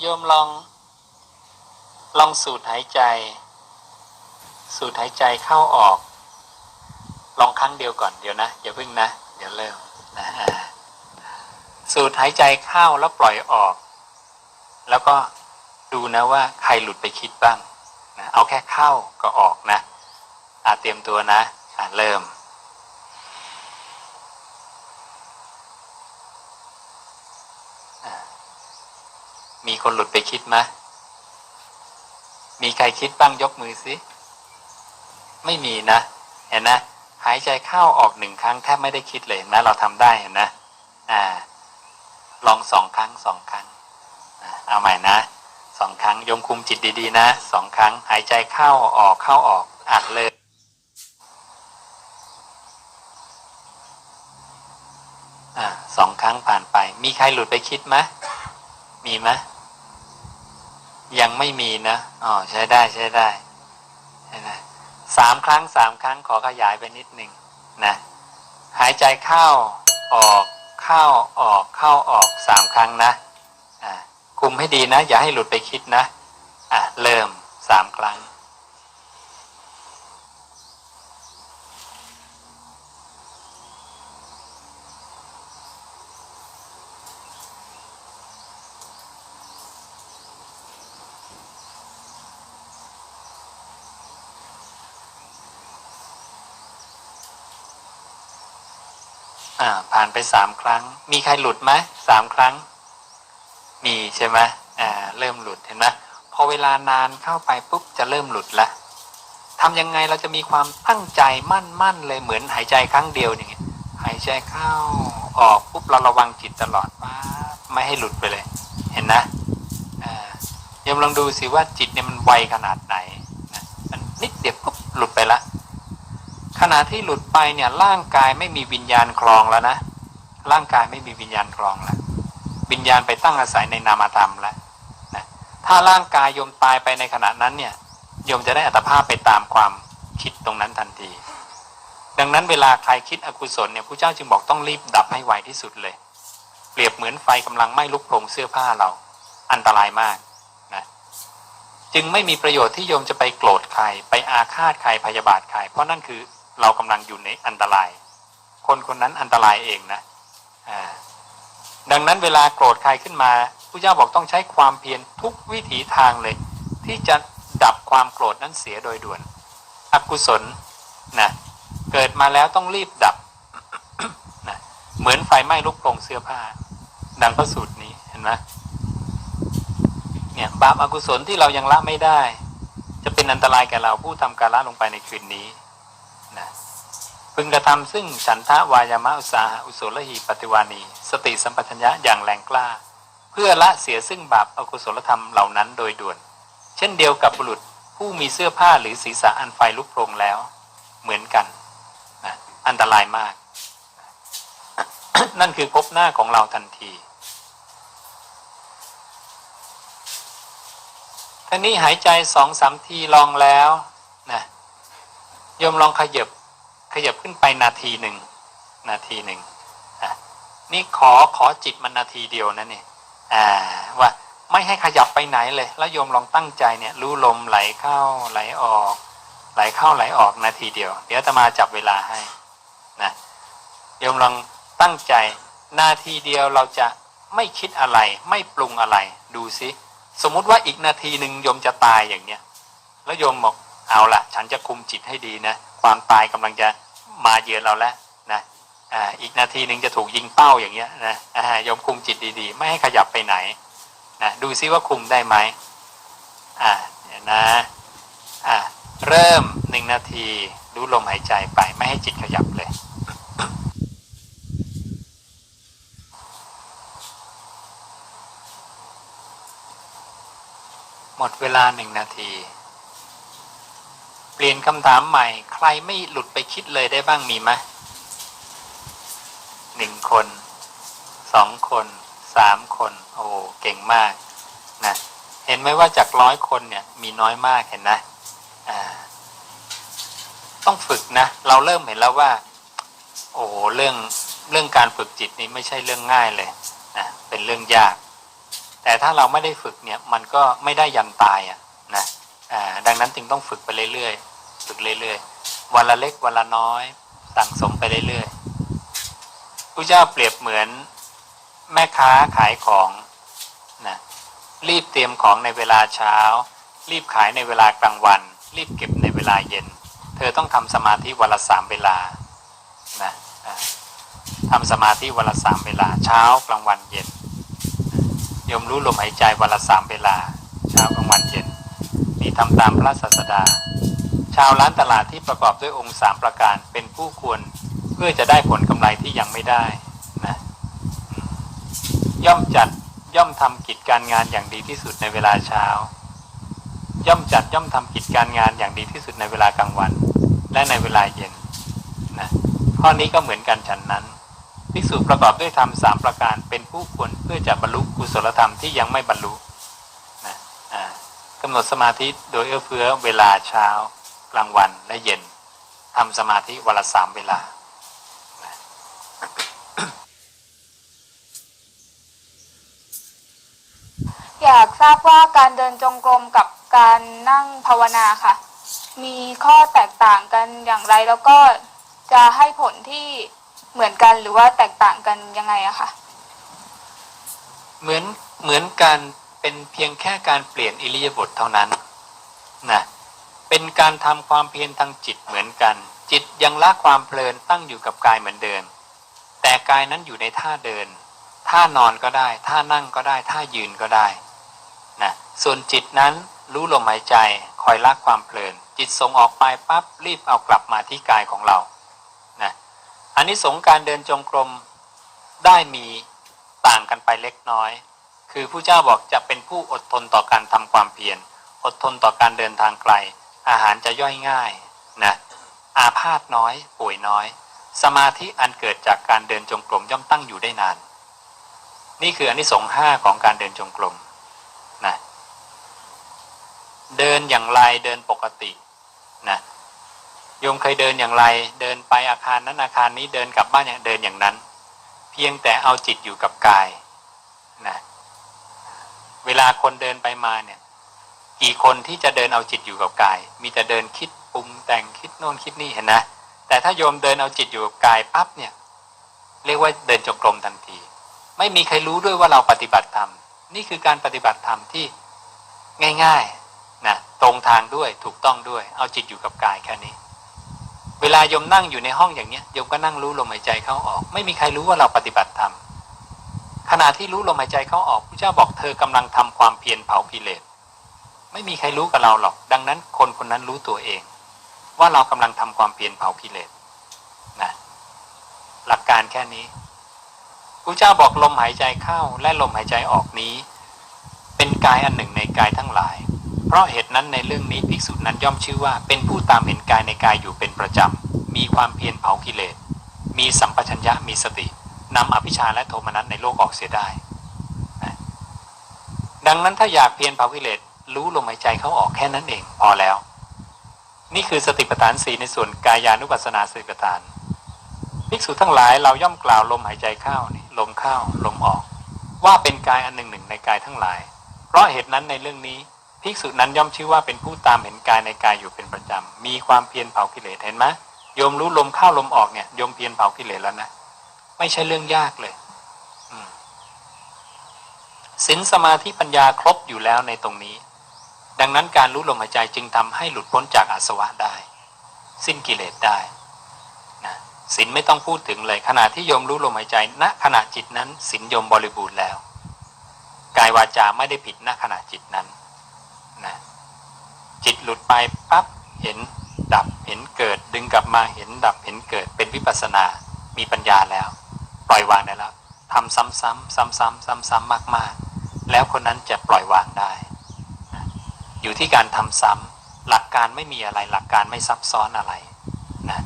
โยมลอง ลองสูดหายใจ สูดหายใจเข้าออก ลองครั้งเดียวก่อนเดี๋ยวนะอย่าพิ่งนะ เดี๋ยวเริ่มนะสูดหายใจเข้าแล้วปล่อยออก แล้วก็ดูนะว่าใครหลุดไปคิดบ้างนะเอาแค่เข้าก็ออกนะอาเตรียมตัวนะอ่าเริ่ม มีคนหลุดไปคิดไหมมีใครคิดบ้างยกมือสิ ไม่มีนะ เห็นนะหายใจเข้าออกหนึ่งครั้งแทบไม่ได้คิดเลยนะ เราทำได้เห็นนะอ่า ลองสองครั้งสองครั้งเอาใหม่นะสองครั้งยมคุมจิตดีๆ นะสองครั้งหายใจเข้าออกเข้าออกอะเลยอ่าสองครั้งผ่านไป มีใครหลุดไปคิดไหมมีไหม ยังไม่มีนะอ๋อใช้ได้ใช้ได้ใช่ไหมสามครั้งสามครั้งขอขยายไปนิดหนึ่งนะหายใจเข้าออกเข้าออกเข้าออกสามครั้งนะอ่าคุมให้ดีนะ อย่าให้หลุดไปคิดนะอะเริ่มสามครั้ง อ่า ผ่านไปสามครั้ง มีใครหลุดไหมสามครั้ง มีใช่ไหมอ่า เริ่มหลุดเห็นไหมพอเวลานานเข้าไปปุ๊บจะเริ่มหลุดละทำยังไงเราจะมีความตั้งใจมั่นมั่นเลยเหมือนหายใจครั้งเดียวอย่างเงี้ยหายใจเข้าออกปุ๊บเราระวังจิตตลอดป้าบไม่ให้หลุดไปเลย เห็นนะอ่ายมลองดูสิว่าจิตเนี่ยมันไวขนาดไหนนะมันนิดเดียวปุ๊บหลุดไปละ ขณะที่หลุดไปเนี่ยร่างกายไม่มีวิญญาณครองแล้วนะร่างกายไม่มีวิญญาณครองแล้ววิญญาณไปตั้งอาศัยในนามธรรมแล้วนะถ้าร่างกายโยมตายไปในขณะนั้นเนี่ยโยมจะได้อัตภาพไปตามความคิดตรงนั้นทันที ดังนั้นเวลาใครคิดอกุศลเนี่ยพระเจ้าจึงบอกต้องรีบดับให้ไวที่สุดเลย เปรียบเหมือนไฟกำลังไหม้ลุกโผงเสื้อผ้าเรา อันตรายมากนะจึงไม่มีประโยชน์ที่โยมจะไปโกรธใครไปอาฆาตใครพยาบาทใครเพราะนั่นคือ เรากำลังอยู่ในอันตราย คนคนนั้นอันตรายเองนะดังนั้นเวลาโกรธใครขึ้นมาพระเจ้าบอกต้องใช้ความเพียรทุกวิถีทางเลย ที่จะดับความโกรธนั้นเสียโดยด่วน อกุศลนะเกิดมาแล้วต้องรีบดับนะเหมือนไฟไหม้ลุกโผงเสื้อผ้า ดังพระสูตรนี้เห็นไหมเนี่ยบาปอกุศลที่เรายังละไม่ได้ จะเป็นอันตรายแก่เราผู้ทำการละลงไปในคืนนี้ นะพึงกระทำซึ่งฉันทะวายามะอุสาหอุโสลหีปฏิวานี สติสัมปชัญญะอย่างแรงกล้า เพื่อละเสียซึ่งบาปอกุศลธรรมเหล่านั้นโดยด่วน เช่นเดียวกับบุรุษผู้มีเสื้อผ้าหรือศีรษะอันไฟลุกโผลงแล้ว เหมือนกันนะอันตรายมาก นั่นคือพบหน้าของเราทันทีท่านี้หายใจสองสามทีลองแล้ว โยมลองขยับขยับขึ้นไปนาทีหนึ่งนาทีหนึ่งนี่ขอขอจิตมันนาทีเดียวนะเนี่ยว่าไม่ให้ขยับไปไหนเลย แล้วโยมลองตั้งใจเนี่ยรู้ลมไหลเข้าไหลออก ไหลเข้าไหลออกนาทีเดียว เดี๋ยวจะมาจับเวลาให้นะโยมลองตั้งใจนาทีเดียวเราจะไม่คิดอะไร ไม่ปรุงอะไรดูซิสมมุติว่าอีกนาทีหนึ่งโยมจะตายอย่างเนี้ยแล้วโยมบอก เอาละฉันจะคุมจิตให้ดีนะ ความตายกำลังจะมาเยือนเราแล้วนะอีกนาทีหนึ่งจะถูกยิงเป้าอย่างเงี้ยนะอ่าโยมคุมจิตดีๆ ไม่ให้ขยับไปไหนนะดูซิว่าคุมได้ไหมอ่านะอ่าเริ่มหนึ่งนาทีดูลมหายใจไปไม่ให้จิตขยับเลยหมดเวลาหนึ่งนาที เปลี่ยนคำถามใหม่ ใครไม่หลุดไปคิดเลยได้บ้างมีไหมหนึ่งคนสองคนสามคน โอ้เก่งมากนะเห็นไหมว่าจากร้อยคนเนี่ยมีน้อยมากเห็นนะอ่าต้องฝึกนะ เราเริ่มเห็นแล้วว่า โอ้เรื่องเรื่องการฝึกจิตนี่ไม่ใช่เรื่องง่ายเลยนะเป็นเรื่องยาก แต่ถ้าเราไม่ได้ฝึกเนี่ย มันก็ไม่ได้ยันตายอะนะ ดังนั้นจึงต้องฝึกไปเรื่อยๆ ฝึกเรื่อยๆ วันละเล็กวันละน้อยสั่งสมไปเรื่อยๆพระเจ้าเปรียบเหมือนแม่ค้าขายของนะรีบเตรียมของในเวลาเช้า รีบขายในเวลากลางวัน รีบเก็บในเวลาเย็น เธอต้องทำสมาธิวันละสามเวลานะอ่าทำสมาธิวันละสามเวลา เช้ากลางวันเย็นยมรู้ลมหายใจวันละสามเวลา เช้ากลางวันเย็น นี่ทำตามพระศาสดา ชาวร้านตลาดที่ประกอบด้วยองค์สามประการเป็นผู้ควรเพื่อจะได้ผลกำไรที่ยังไม่ได้นะย่อมจัดย่อมทำกิจการงานอย่างดีที่สุดในเวลาเช้า ย่อมจัดย่อมทำกิจการงานอย่างดีที่สุดในเวลากลางวัน และในเวลาเย็นนะข้อนี้ก็เหมือนกันฉันนั้นภิกษุประกอบด้วยธรรมสามประการเป็นผู้ควรเพื่อจะบรรลุกุศลธรรมที่ยังไม่บรรลุำหนดสมาธิโดยเอื้อเฟื้อเวลาเช้ากลางวันและเย็นทำสมาธิวันละสามเวลาอยากทราบว่าการเดินจงกรมกับการนั่งภาวนาค่ะ มีข้อแตกต่างกันอย่างไรแล้วก็จะให้ผลที่เหมือนกันหรือว่าแตกต่างกันยังไงอะค่ะเหมือนเหมือนการ เป็นเพียงแค่การเปลี่ยนอิริยาบถเท่านั้นนะเป็นการทำความเพียรทางจิตเหมือนกัน จิตยังละความเพลินตั้งอยู่กับกายเหมือนเดิม แต่กายนั้นอยู่ในท่าเดิน ท่านอนก็ได้ ท่านั่งก็ได้ ท่ายืนก็ได้นะส่วนจิตนั้นรู้ลมหายใจคอยละความเพลิน จิตส่งออกไปปั๊บรีบเอากลับมาที่กายของเรานะอันนี้สงการเดินจงกรมได้มีต่างกันไปเล็กน้อย คือผู้เจ้าบอกจะเป็นผู้อดทนต่อการทำความเพียรอดทนต่อการเดินทางไกล อาหารจะย่อยง่ายนะอาพาธน้อย ป่วยน้อย สมาธิอันเกิดจากการเดินจงกรมย่อมตั้งอยู่ได้นาน นี่คืออันที่สงห้าของการเดินจงกรมนะเดินอย่างไรเดินปกตินะโยมเคยเดินอย่างไร เดินไปอาคารนั้นอาคารนี้เดินกลับบ้านอย่างเดินอย่างนั้น เพียงแต่เอาจิตอยู่กับกายนะ เวลาคนเดินไปมาเนี่ย กี่คนที่จะเดินเอาจิตอยู่กับกาย มีแต่เดินคิดปรุงแต่งคิดโน่นคิดนี่เห็นนะแต่ถ้าโยมเดินเอาจิตอยู่กับกายปั๊บเนี่ย เรียกว่าเดินจงกรมทันที ไม่มีใครรู้ด้วยว่าเราปฏิบัติธรรมนี่คือการปฏิบัติธรรมที่ง่ายๆนะตรงทางด้วยถูกต้องด้วย เอาจิตอยู่กับกายแค่นี้ เวลาโยมนั่งอยู่ในห้องอย่างเนี้ยโยมก็นั่งรู้ลมหายใจเข้าออก ไม่มีใครรู้ว่าเราปฏิบัติธรรม ขณะที่รู้ลมหายใจเข้าออกพระเจ้าบอกเธอกำลังทำความเพียรเผากิเลสไม่มีใครรู้กับเราหรอก ดังนั้นคนคนนั้นรู้ตัวเอง ว่าเรากำลังทำความเพียรเผากิเลสนะหลักการแค่นี้พระเจ้าบอกลมหายใจเข้าและลมหายใจออกนี้ เป็นกายอันหนึ่งในกายทั้งหลาย เพราะเหตุนั้นในเรื่องนี้ภิกษุนั้นย่อมชื่อว่า เป็นผู้ตามเห็นกายในกายอยู่เป็นประจำมีความเพียรเผากิเลสมีสัมปชัญญะมีสติ นำอภิชาและโทมนัสในโลกออกเสียได้นะดังนั้นถ้าอยากเพียรเผากิเลสรู้ลมหายใจเข้าออกแค่นั้นเองพอแล้ว นี่คือสติปัฏฐานสีในส่วนกายานุปัสสนาสติปัฏฐานภิกษุทั้งหลายเราย่อมกล่าวลมหายใจเข้านี่ลมเข้าลมออก ว่าเป็นกายอันหนึ่งหนึ่งในกายทั้งหลาย เพราะเหตุนั้นในเรื่องนี้ภิกษุนั้นย่อมชื่อว่าเป็นผู้ตามเห็นกายในกายอยู่เป็นประจำ มีความเพียรเผากิเลสเห็นไหมโยมรู้ลมเข้าลมออกเนี่ยโยมเพียรเผากิเลสแล้วนะ ไม่ใช่เรื่องยากเลยอืมศีลสมาธิปัญญาครบอยู่แล้วในตรงนี้ ดังนั้นการรู้ลมหายใจจึงทำให้หลุดพ้นจากอาสวะได้ สิ้นกิเลสได้นะศีลไม่ต้องพูดถึงเลยขณะที่โยมรู้ลมหายใจณขณะจิตนั้นศีลโยมบริบูรณ์แล้ว กายวาจาไม่ได้ผิดณขณะจิตนั้นนะจิตหลุดไปปั๊บเห็นดับเห็นเกิดดึงกลับมาเห็นดับเห็นเกิดเป็นวิปัสสนา มีปัญญาแล้ว ปล่อยวางได้แล้วทำซ้ำๆซ้ำๆซ้ำๆมากๆ แล้วคนนั้นจะปล่อยวางได้ อยู่ที่การทำซ้ำหลักการไม่มีอะไรหลักการไม่ซับซ้อนอะไรนะ